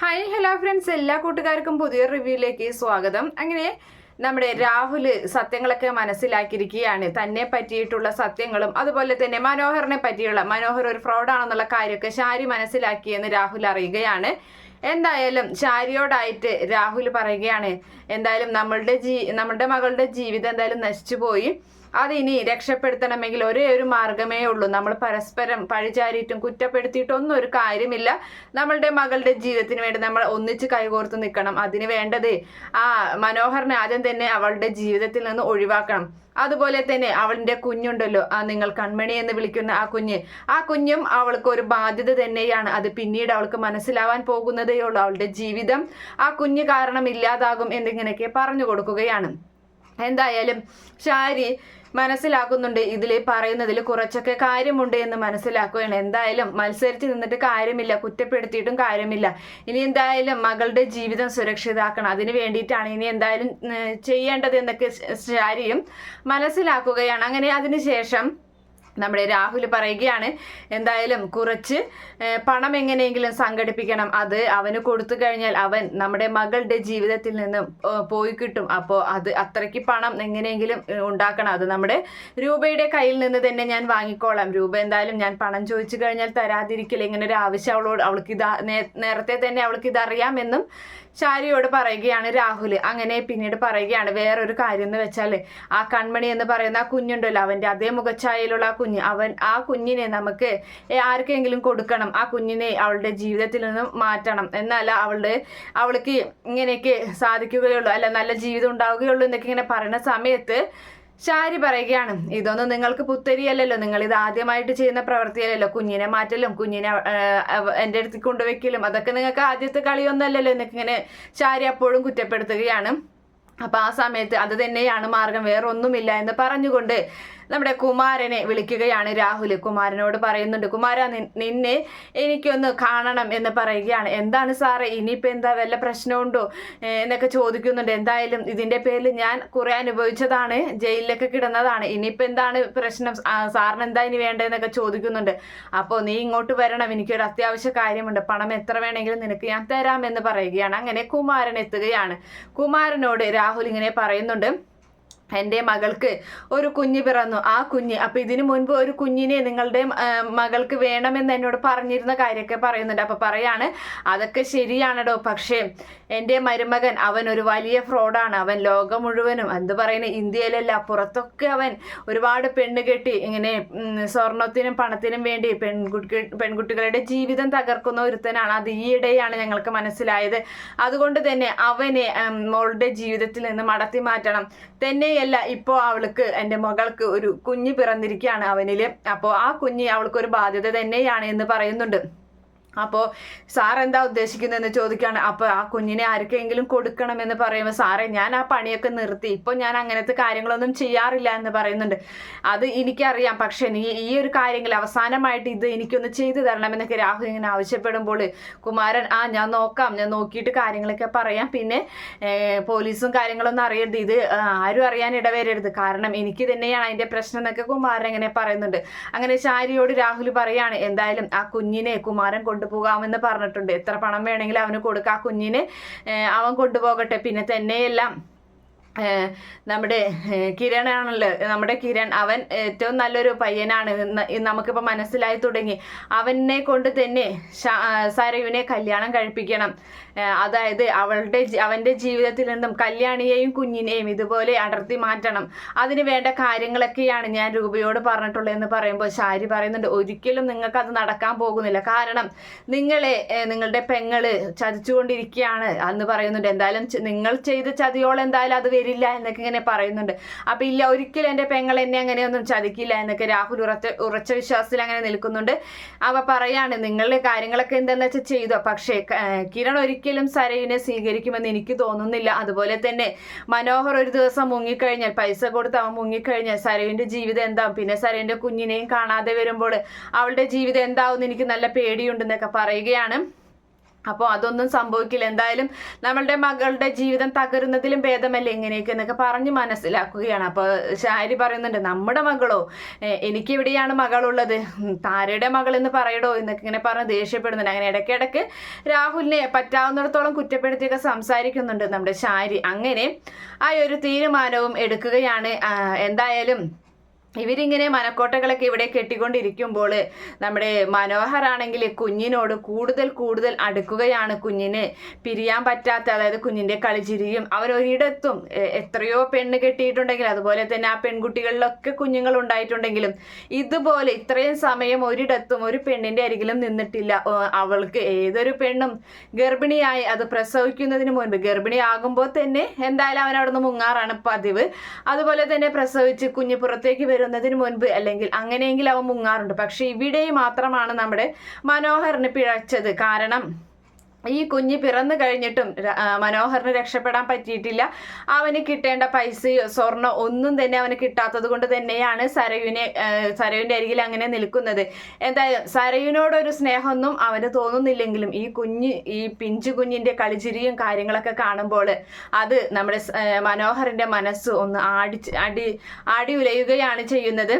Hi hello friends. എല്ലാ കൂട്ടുകാർക്കും പുതിയ റിവ്യൂയിലേക്ക് സ്വാഗതം. അങ്ങനെ നമ്മുടെ രാഹുൽ സത്യങ്ങളൊക്കെ മനസ്സിലാക്കിയിരിക്കുകയാണ്. തന്നെ പറ്റിയിട്ടുള്ള സത്യങ്ങളും അതുപോലെ തന്നെ മനോഹറിനെ പറ്റിയുള്ള മനോഹർ ഒരു ഫ്രോഡാണെന്നുള്ള കാര്യമൊക്കെ ശാരി മനസ്സിലാക്കിയെന്ന് രാഹുൽ അറിയുകയാണ്. എന്തായാലും ശാരിയോടായിട്ട് രാഹുൽ പറയുകയാണ് എന്തായാലും നമ്മളുടെ ജീ നമ്മളുടെ മകളുടെ ജീവിതം എന്തായാലും നശിച്ചുപോയി അതിനി രക്ഷപ്പെടുത്തണമെങ്കിൽ ഒരേ ഒരു മാർഗമേ ഉള്ളൂ. നമ്മൾ പരസ്പരം പഴിചാരിയിട്ടും കുറ്റപ്പെടുത്തിയിട്ടൊന്നും ഒരു കാര്യമില്ല. നമ്മളുടെ മകളുടെ ജീവിതത്തിന് വേണ്ടി നമ്മൾ ഒന്നിച്ച് കൈകോർത്ത് നിൽക്കണം. അതിന് വേണ്ടത് ആ മനോഹരനെ ആദ്യം തന്നെ അവളുടെ ജീവിതത്തിൽ നിന്ന് ഒഴിവാക്കണം. അതുപോലെ തന്നെ അവളിന്റെ കുഞ്ഞുണ്ടല്ലോ ആ നിങ്ങൾ കൺമണി എന്ന് വിളിക്കുന്ന ആ കുഞ്ഞ്. ആ കുഞ്ഞും അവൾക്ക് ഒരു ബാധ്യത തന്നെയാണ്. അത് പിന്നീട് അവൾക്ക് മനസ്സിലാവാൻ പോകുന്നതേ ഉള്ളൂ. അവളുടെ ജീവിതം ആ കുഞ്ഞ് കാരണം ഇല്ലാതാകും എന്നിങ്ങനെയൊക്കെ പറഞ്ഞു കൊടുക്കുകയാണ്. എന്തായാലും ഷാരി മനസ്സിലാക്കുന്നുണ്ട്. ഇതിൽ പറയുന്നതിൽ കുറച്ചൊക്കെ കാര്യമുണ്ട് എന്ന് മനസ്സിലാക്കുകയാണ്. എന്തായാലും മത്സരിച്ച് നിന്നിട്ട് കാര്യമില്ല. കുറ്റപ്പെടുത്തിയിട്ടും കാര്യമില്ല. ഇനി എന്തായാലും മകളുടെ ജീവിതം സുരക്ഷിതാക്കണം. അതിന് വേണ്ടിയിട്ടാണ് ഇനി എന്തായാലും ചെയ്യേണ്ടത് എന്നൊക്കെ ശാരിയും മനസ്സിലാക്കുകയാണ്. അങ്ങനെ അതിനുശേഷം നമ്മുടെ രാഹുൽ പറയുകയാണ് എന്തായാലും കുറച്ച് പണം എങ്ങനെയെങ്കിലും സംഘടിപ്പിക്കണം. അത് അവന് കൊടുത്തു കഴിഞ്ഞാൽ അവൻ നമ്മുടെ മകളുടെ ജീവിതത്തിൽ നിന്നും പോയി കിട്ടും. അപ്പോൾ അത് അത്രയ്ക്ക് പണം എങ്ങനെയെങ്കിലും ഉണ്ടാക്കണം. അത് നമ്മുടെ രൂപയുടെ കയ്യിൽ നിന്ന് തന്നെ ഞാൻ വാങ്ങിക്കോളാം. രൂപ എന്തായാലും ഞാൻ പണം ചോദിച്ചു കഴിഞ്ഞാൽ തരാതിരിക്കില്ല. ഇങ്ങനെ ഒരു ആവശ്യം അവളോട് അവൾക്ക് ഇത് നേരത്തെ തന്നെ അവൾക്ക് ഇതറിയാമെന്നും ശാരിയോട് പറയുകയാണ് രാഹുൽ. അങ്ങനെ പിന്നീട് പറയുകയാണ് വേറൊരു കാര്യം എന്ന് വെച്ചാൽ ആ കൺമണി എന്ന് പറയുന്ന ആ കുഞ്ഞുണ്ടല്ലോ അവന്റെ അതേ മുഖച്ഛായയിലുള്ള ആ കുഞ്ഞ്. അവൻ ആ കുഞ്ഞിനെ നമുക്ക് ആർക്കെങ്കിലും കൊടുക്കണം. ആ കുഞ്ഞിനെ അവളുടെ ജീവിതത്തിൽ നിന്നും മാറ്റണം. എന്നല്ല അവളുടെ അവൾക്ക് ഇങ്ങനെയൊക്കെ സാധിക്കുകയുള്ളൂ. അല്ല നല്ല ജീവിതം ഉണ്ടാവുകയുള്ളൂ എന്നൊക്കെ ഇങ്ങനെ പറയുന്ന സമയത്ത് ഷാരി പറയുകയാണ് ഇതൊന്നും നിങ്ങൾക്ക് പുത്തരിയല്ലല്ലോ. നിങ്ങൾ ഇത് ആദ്യമായിട്ട് ചെയ്യുന്ന പ്രവൃത്തിയല്ലല്ലോ. കുഞ്ഞിനെ മാറ്റലും കുഞ്ഞിനെ എന്റെ അടുത്ത് കൊണ്ടുവയ്ക്കലും അതൊക്കെ നിങ്ങൾക്ക് ആദ്യത്തെ കളിയൊന്നല്ലല്ലോ. എന്നൊക്കെ ഇങ്ങനെ ഷാരി അപ്പോഴും കുറ്റപ്പെടുത്തുകയാണ്. അപ്പൊ ആ സമയത്ത് അത് തന്നെയാണ് മാർഗം. വേറൊന്നുമില്ല എന്ന് പറഞ്ഞുകൊണ്ട് നമ്മുടെ കുമാരനെ വിളിക്കുകയാണ്. രാഹുൽ കുമാരനോട് പറയുന്നുണ്ട് കുമാര നിന്നെ എനിക്കൊന്ന് കാണണം എന്ന് പറയുകയാണ്. എന്താണ് സാറേ ഇനിയിപ്പോൾ എന്താ വല്ല പ്രശ്നമുണ്ടോ? എന്നൊക്കെ ചോദിക്കുന്നുണ്ട്. എന്തായാലും ഇതിന്റെ പേരിൽ ഞാൻ കുറെ അനുഭവിച്ചതാണ്. ജയിലിലൊക്കെ കിടന്നതാണ്. ഇനിയിപ്പോൾ എന്താണ് പ്രശ്നം? സാറിന് എന്താ ഇനി വേണ്ടതെന്നൊക്കെ ചോദിക്കുന്നുണ്ട്. അപ്പോൾ നീ ഇങ്ങോട്ട് വരണം. എനിക്കൊരു അത്യാവശ്യ കാര്യമുണ്ട്. പണം എത്ര വേണമെങ്കിലും നിനക്ക് ഞാൻ തരാമെന്ന് പറയുകയാണ്. അങ്ങനെ കുമാരൻ എത്തുകയാണ്. കുമാരനോട് രാഹുൽ ഇങ്ങനെ പറയുന്നുണ്ട്. എന്റെ മകൾക്ക് ഒരു കുഞ്ഞ് പിറന്നു. ആ കുഞ്ഞ് അപ്പം ഇതിനു മുൻപ് ഒരു കുഞ്ഞിനെ നിങ്ങളുടെ മകൾക്ക് വേണമെന്ന് എന്നോട് പറഞ്ഞിരുന്ന കാര്യമൊക്കെ പറയുന്നുണ്ട്. അപ്പം പറയാണ് അതൊക്കെ ശരിയാണടോ. പക്ഷേ എന്റെ മരുമകൻ അവൻ ഒരു വലിയ ഫ്രോഡാണ്. അവൻ ലോകം മുഴുവനും എന്ത് പറയുന്നത് ഇന്ത്യയിലല്ല പുറത്തൊക്കെ അവൻ ഒരുപാട് പെണ്ണ് കെട്ടി ഇങ്ങനെ സ്വർണത്തിനും പണത്തിനും വേണ്ടി പെൺകുട്ടി പെൺകുട്ടികളുടെ ജീവിതം തകർക്കുന്ന ഒരുത്തനാണ്. അത് ഈയിടെയാണ് ഞങ്ങൾക്ക് മനസ്സിലായത്. അതുകൊണ്ട് തന്നെ അവനെ മോളുടെ ജീവിതത്തിൽ നിന്ന് മടത്തി മാറ്റണം. തന്നെയല്ല ഇപ്പോൾ അവൾക്ക് എന്റെ മകൾക്ക് ഒരു കുഞ്ഞ് പിറന്നിരിക്കുകയാണ് അവനിൽ അപ്പോൾ ആ കുഞ്ഞ് അവൾക്കൊരു ബാധ്യത തന്നെയാണ് എന്ന് പറയുന്നുണ്ട്. അപ്പോൾ സാർ എന്താ ഉദ്ദേശിക്കുന്നതെന്ന് ചോദിക്കുകയാണ് അപ്പോൾ ആ കുഞ്ഞിനെ ആർക്കെങ്കിലും കൊടുക്കണമെന്ന് പറയുമ്പോൾ സാറേ ഞാൻ ആ പണിയൊക്കെ നിർത്തി. ഇപ്പോൾ ഞാൻ അങ്ങനത്തെ കാര്യങ്ങളൊന്നും ചെയ്യാറില്ല എന്ന് പറയുന്നുണ്ട്. അത് എനിക്കറിയാം. പക്ഷേ നീ ഈ ഒരു കാര്യങ്ങൾ അവസാനമായിട്ട് ഇത് എനിക്കൊന്ന് ചെയ്തു തരണമെന്നൊക്കെ രാഹുൽ ഇങ്ങനെ ആവശ്യപ്പെടുമ്പോൾ കുമാരൻ ആ ഞാൻ നോക്കാം. ഞാൻ നോക്കിയിട്ട് കാര്യങ്ങളൊക്കെ പറയാം. പിന്നെ പോലീസും കാര്യങ്ങളൊന്നും അറിയരുത്. ഇത് ആരും അറിയാൻ ഇടവരരുത്. കാരണം എനിക്ക് തന്നെയാണ് അതിന്റെ പ്രശ്നം എന്നൊക്കെ കുമാരൻ ഇങ്ങനെ പറയുന്നുണ്ട്. അങ്ങനെ ശാരിയോട് രാഹുൽ പറയാണ് എന്തായാലും ആ കുഞ്ഞിനെ കുമാരൻ കൊണ്ടുപോകാമെന്ന് പറഞ്ഞിട്ടുണ്ട്. എത്ര പണം വേണമെങ്കിലും അവന് കൊടുക്കുക ആ കുഞ്ഞിന് അവൻ കൊണ്ടുപോകട്ടെ. പിന്നെ തന്നെയെല്ലാം നമ്മുടെ കിരണാണല്ലോ. നമ്മുടെ കിരൺ അവൻ ഏറ്റവും നല്ലൊരു പയ്യനാണ്. നമുക്കിപ്പോൾ മനസ്സിലായി തുടങ്ങി. അവനെ കൊണ്ട് തന്നെ സരയുവിനെ കല്യാണം കഴിപ്പിക്കണം. അതായത് അവളുടെ അവന്റെ ജീവിതത്തിൽ നിന്നും കല്യാണിയെയും കുഞ്ഞിനെയും ഇതുപോലെ അടർത്തി മാറ്റണം. അതിന് വേണ്ട കാര്യങ്ങളൊക്കെയാണ് ഞാൻ രൂപയോട് പറഞ്ഞിട്ടുള്ളത് എന്ന് പറയുമ്പോൾ ശാരി പറയുന്നുണ്ട് ഒരിക്കലും നിങ്ങൾക്ക് അത് നടക്കാൻ പോകുന്നില്ല. കാരണം നിങ്ങളെ നിങ്ങളുടെ പെങ്ങൾ ചതിച്ചുകൊണ്ടിരിക്കുകയാണ് എന്ന് പറയുന്നുണ്ട്. എന്തായാലും നിങ്ങൾ ചെയ്ത ചതിയോളം എന്തായാലും അത് വരില്ല എന്നൊക്കെ ഇങ്ങനെ പറയുന്നുണ്ട്. അപ്പൊ ഇല്ല ഒരിക്കലും എന്റെ പെങ്ങൾ എന്നെ അങ്ങനെയൊന്നും ചതിക്കില്ല എന്നൊക്കെ രാഹുൽ ഉറച്ച ഉറച്ച വിശ്വാസത്തിൽ അങ്ങനെ നിൽക്കുന്നുണ്ട്. അവ പറയാണ് നിങ്ങളുടെ കാര്യങ്ങളൊക്കെ എന്തെന്ന് വെച്ചാൽ ചെയ്തോ. പക്ഷേ കിരൺ ഒരിക്കലും സരയിനെ സ്വീകരിക്കുമെന്ന് എനിക്ക് തോന്നുന്നില്ല. അതുപോലെ തന്നെ മനോഹർ ഒരു ദിവസം മുങ്ങിക്കഴിഞ്ഞാൽ പൈസ കൊടുത്ത് അവൻ മുങ്ങിക്കഴിഞ്ഞാൽ സരയുടെ ജീവിതം എന്താവും? പിന്നെ സരയുടെ കുഞ്ഞിനെയും കാണാതെ വരുമ്പോൾ അവളുടെ ജീവിതം എന്താവും എനിക്ക് നല്ല പേടിയുണ്ടെന്നൊക്കെ പറയുകയാണ്. അപ്പോൾ അതൊന്നും സംഭവിക്കില്ല. എന്തായാലും നമ്മളുടെ മകളുടെ ജീവിതം തകരുന്നതിലും ഭേദമല്ലേ ഇങ്ങനെയൊക്കെ എന്നൊക്കെ പറഞ്ഞ് മനസ്സിലാക്കുകയാണ്. അപ്പോൾ ശാരി പറയുന്നുണ്ട് നമ്മുടെ മകളോ എനിക്ക് എവിടെയാണ് മകളുള്ളത്. താരയുടെ മകൾ എന്ന് പറയടോ എന്നൊക്കെ ഇങ്ങനെ പറഞ്ഞ് ദേഷ്യപ്പെടുന്നുണ്ട്. അങ്ങനെ ഇടയ്ക്കിടയ്ക്ക് രാഹുലിനെ പറ്റാവുന്നിടത്തോളം കുറ്റപ്പെടുത്തിയൊക്കെ സംസാരിക്കുന്നുണ്ട് നമ്മുടെ ശാരി അങ്ങനെ ആ ഒരു തീരുമാനവും എടുക്കുകയാണ്. എന്തായാലും ഇവരിങ്ങനെ മനക്കോട്ടകളൊക്കെ ഇവിടെ കെട്ടിക്കൊണ്ടിരിക്കുമ്പോൾ നമ്മുടെ മനോഹർ ആണെങ്കിൽ കുഞ്ഞിനോട് കൂടുതൽ കൂടുതൽ അടുക്കുകയാണ് കുഞ്ഞിന് പിരിയാൻ പറ്റാത്ത അതായത് കുഞ്ഞിന്റെ കളിച്ചിരിയും അവരൊരിടത്തും എത്രയോ പെണ്ണ് കെട്ടിയിട്ടുണ്ടെങ്കിലും അതുപോലെ തന്നെ ആ പെൺകുട്ടികളിലൊക്കെ കുഞ്ഞുങ്ങൾ ഉണ്ടായിട്ടുണ്ടെങ്കിലും ഇതുപോലെ ഇത്രയും സമയം ഒരിടത്തും ഒരു പെണ്ണിന്റെ അരികിലും നിന്നിട്ടില്ല. അവൾക്ക് ഏതൊരു പെണ്ണും ഗർഭിണിയായി അത് പ്രസവിക്കുന്നതിന് മുൻപ് ഗർഭിണിയാകുമ്പോൾ തന്നെ എന്തായാലും നിന്ന് മുങ്ങാറാണ് പതിവ്. അതുപോലെ തന്നെ പ്രസവിച്ച് കുഞ്ഞ് പുറത്തേക്ക് വരുന്നതിന് മുൻപ് അല്ലെങ്കിൽ അങ്ങനെയെങ്കിൽ അവൻ മുങ്ങാറുണ്ട്. പക്ഷെ ഇവിടെ മാത്രമാണ് നമ്മുടെ മനോഹറിന് പിഴച്ചത്. കാരണം ഈ കുഞ്ഞ് പിറന്നു കഴിഞ്ഞിട്ടും മനോഹറിന് രക്ഷപ്പെടാൻ പറ്റിയിട്ടില്ല. അവന് കിട്ടേണ്ട പൈസയോ സ്വർണോ ഒന്നും തന്നെ അവന് കിട്ടാത്തത് കൊണ്ട് തന്നെയാണ് സരയുവിനെ സരയുവിന്റെ അരികിൽ അങ്ങനെ നിൽക്കുന്നത്. എന്തായാലും സരയുവിനോടൊരു സ്നേഹമൊന്നും അവന് തോന്നുന്നില്ലെങ്കിലും ഈ കുഞ്ഞ് ഈ പിഞ്ചു കുഞ്ഞിന്റെ കളിചിരിയും കാര്യങ്ങളൊക്കെ കാണുമ്പോൾ അത് നമ്മുടെ മനോഹറിന്റെ മനസ്സ് ഒന്ന് ആടി അടി ആടി ഉലയുകയാണ് ചെയ്യുന്നത്.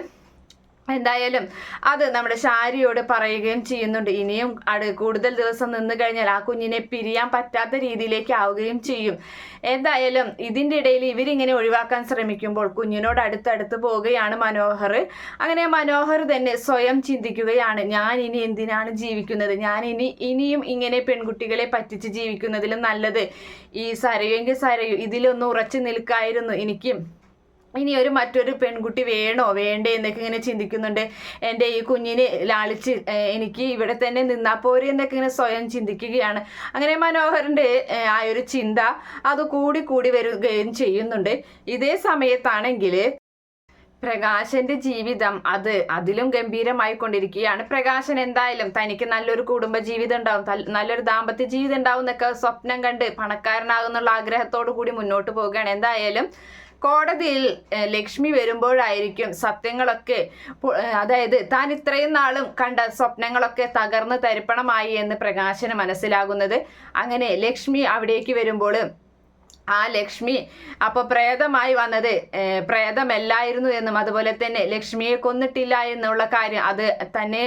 എന്തായാലും അത് നമ്മുടെ ശാരിയോട് പറയുകയും ചെയ്യുന്നുണ്ട്. ഇനിയും അട് കൂടുതൽ ദിവസം നിന്ന് കഴിഞ്ഞാൽ ആ കുഞ്ഞിനെ പിരിയാൻ പറ്റാത്ത രീതിയിലേക്ക് ആവുകയും ചെയ്യും. എന്തായാലും ഇതിന്റെ ഇടയിൽ ഇവരിങ്ങനെ ഒഴിവാക്കാൻ ശ്രമിക്കുമ്പോൾ കുഞ്ഞിനോട് അടുത്തടുത്ത് പോവുകയാണ് മനോഹർ. അങ്ങനെ മനോഹർ തന്നെ സ്വയം ചിന്തിക്കുകയാണ് ഞാൻ ഇനി എന്തിനാണ് ജീവിക്കുന്നത്? ഞാൻ ഇനി ഇനിയും ഇങ്ങനെ പെൺകുട്ടികളെ പറ്റിച്ച് ജീവിക്കുന്നതിലും നല്ലത്. ഈ സരയുമെങ്കിൽ സരയു ഇതിലൊന്ന് ഉറച്ചു നിൽക്കായിരുന്നു എനിക്കും. ഇനി ഒരു മറ്റൊരു പെൺകുട്ടി വേണോ? വേണ്ടേ എന്നൊക്കെ ഇങ്ങനെ ചിന്തിക്കുന്നുണ്ട്. എന്റെ ഈ കുഞ്ഞിനെ ലാളിച്ച് എനിക്ക് ഇവിടെ തന്നെ നിന്നാ പോരെ എന്നൊക്കെ ഇങ്ങനെ സ്വയം ചിന്തിക്കുകയാണ്. അങ്ങനെ മനോഹരന്റെ ആ ഒരു ചിന്ത അത് കൂടി കൂടി വരികയും ചെയ്യുന്നുണ്ട്. ഇതേ സമയത്താണെങ്കിൽ പ്രകാശന്റെ ജീവിതം അത് അതിലും ഗംഭീരമായി കൊണ്ടിരിക്കുകയാണ്. പ്രകാശൻ എന്തായാലും തനിക്ക് നല്ലൊരു കുടുംബ ജീവിതം ഉണ്ടാവും നല്ലൊരു ദാമ്പത്യ ജീവിതം ഉണ്ടാവും എന്നൊക്കെ സ്വപ്നം കണ്ട് പണക്കാരനാകുന്നുള്ള ആഗ്രഹത്തോടു കൂടി മുന്നോട്ട് പോവുകയാണ്. എന്തായാലും കോടതിയിൽ ലക്ഷ്മി വരുമ്പോഴായിരിക്കും സത്യങ്ങളൊക്കെ അതായത് താൻ ഇത്രയും നാളും കണ്ട സ്വപ്നങ്ങളൊക്കെ തകർന്ന് തരിപ്പണമായി എന്ന് പ്രകാശന് മനസ്സിലാകുന്നത്. അങ്ങനെ ലക്ഷ്മി അവിടേക്ക് വരുമ്പോൾ ആ ലക്ഷ്മി അപ്പോൾ പ്രേതമായി വന്നത്. പ്രേതമല്ലായിരുന്നു എന്നും അതുപോലെ തന്നെ ലക്ഷ്മിയെ കൊന്നിട്ടില്ല എന്നുള്ള കാര്യം അത് തന്നെ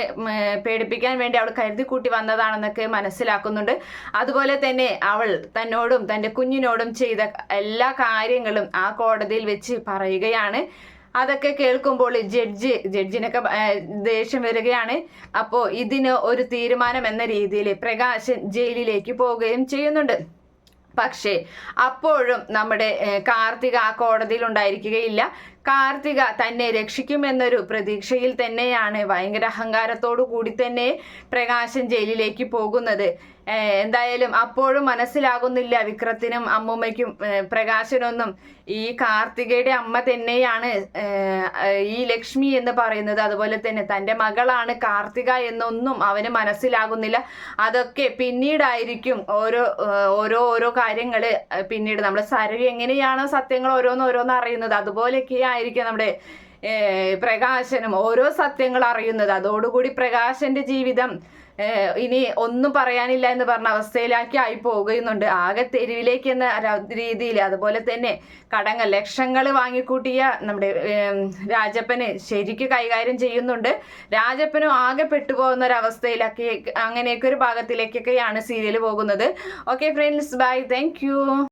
പേടിപ്പിക്കാൻ വേണ്ടി അവൾ കരുതി കൂട്ടി വന്നതാണെന്നൊക്കെ മനസ്സിലാക്കുന്നുണ്ട്. അതുപോലെ തന്നെ അവൾ തന്നോടും തന്റെ കുഞ്ഞിനോടും ചെയ്ത എല്ലാ കാര്യങ്ങളും ആ കോടതിയിൽ വെച്ച് പറയുകയാണ്. അതൊക്കെ കേൾക്കുമ്പോൾ ജഡ്ജി ജഡ്ജിനൊക്കെ ദേഷ്യം വരികയാണ്. അപ്പോൾ ഇതിന് ഒരു തീരുമാനം എന്ന രീതിയിൽ പ്രകാശൻ ജയിലിലേക്ക് പോവുകയും ചെയ്യുന്നുണ്ട്. പക്ഷേ അപ്പോഴും നമ്മുടെ കാർത്തിക ആ കോടതിയിൽ ഉണ്ടായിരിക്കുകയില്ല കാർത്തിക തന്നെ രക്ഷിക്കുമെന്നൊരു പ്രതീക്ഷയിൽ തന്നെയാണ്. ഭയങ്കര അഹങ്കാരത്തോടു കൂടി തന്നെ പ്രകാശൻ ജയിലിലേക്ക് പോകുന്നത്. എന്തായാലും അപ്പോഴും മനസ്സിലാകുന്നില്ല വിക്രത്തിനും അമ്മൂമ്മയ്ക്കും. പ്രകാശനൊന്നും ഈ കാർത്തികയുടെ അമ്മ തന്നെയാണ് ഈ ലക്ഷ്മി എന്ന് പറയുന്നത്. അതുപോലെ തന്നെ തന്റെ മകളാണ് കാർത്തിക എന്നൊന്നും അവന് മനസ്സിലാകുന്നില്ല. അതൊക്കെ പിന്നീടായിരിക്കും ഓരോ ഓരോ ഓരോ കാര്യങ്ങൾ പിന്നീട് നമ്മുടെ സരവി എങ്ങനെയാണോ സത്യങ്ങൾ ഓരോന്ന് ഓരോന്ന് അറിയുന്നത്. അതുപോലെയൊക്കെ ആയിരിക്കും നമ്മുടെ പ്രകാശനും ഓരോ സത്യങ്ങൾ അറിയുന്നത്. അതോടുകൂടി പ്രകാശന്റെ ജീവിതം ഇനി ഒന്നും പറയാനില്ല എന്ന് പറഞ്ഞ അവസ്ഥയിലാക്കി ആയി പോകുന്നുണ്ട്. ആകെ തെരുവിലേക്ക് എന്ന രീതിയിൽ അതുപോലെ തന്നെ കടങ്ങൾ ലക്ഷങ്ങൾ വാങ്ങിക്കൂട്ടിയ നമ്മുടെ രാജപ്പന് ശരിക്ക് കൈകാര്യം ചെയ്യുന്നുണ്ട്. രാജപ്പനും ആകെ പെട്ടുപോകുന്ന ഒരു അവസ്ഥയിലൊക്കെ അങ്ങനെയൊക്കെ ഒരു ഭാഗത്തിലേക്കൊക്കെയാണ് സീരിയൽ പോകുന്നത്. Okay friends bye thank